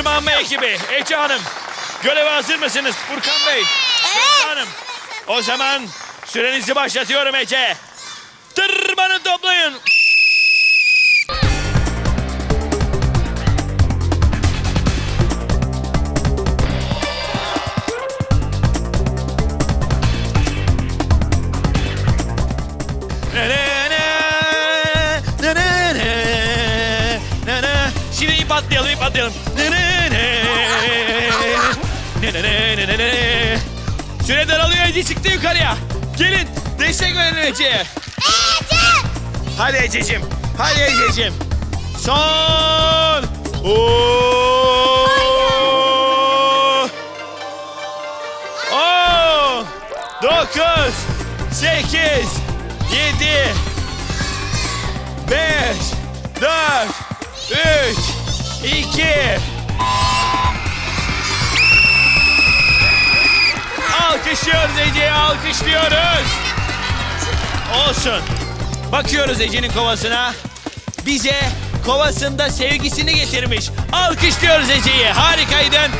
Tırmanma ekibi. Ece Hanım. Göreve hazır mısınız? Furkan Bey. Ece Hanım. O zaman sürenizi başlatıyorum Ece. Tırmanın toplayın. Ne ne. Şimdi ip atlayalım, ip atlayalım. Ne ne ne, ne ne ne, ne ne ne. Süre daralıyor, Ece çıktı yukarıya. Gelin, destek verin Ece'ye. Hadi Ececiğim, hadi Ececiğim. Son. Oo. On. Dokuz. Sekiz. Yedi. Beş. Dört. Üç. iki. Alkışlıyoruz Ece'yi alkışlıyoruz. Olsun. Bakıyoruz Ece'nin kovasına. Bize kovasında sevgisini getirmiş. Alkışlıyoruz Ece'yi. Harikaydın.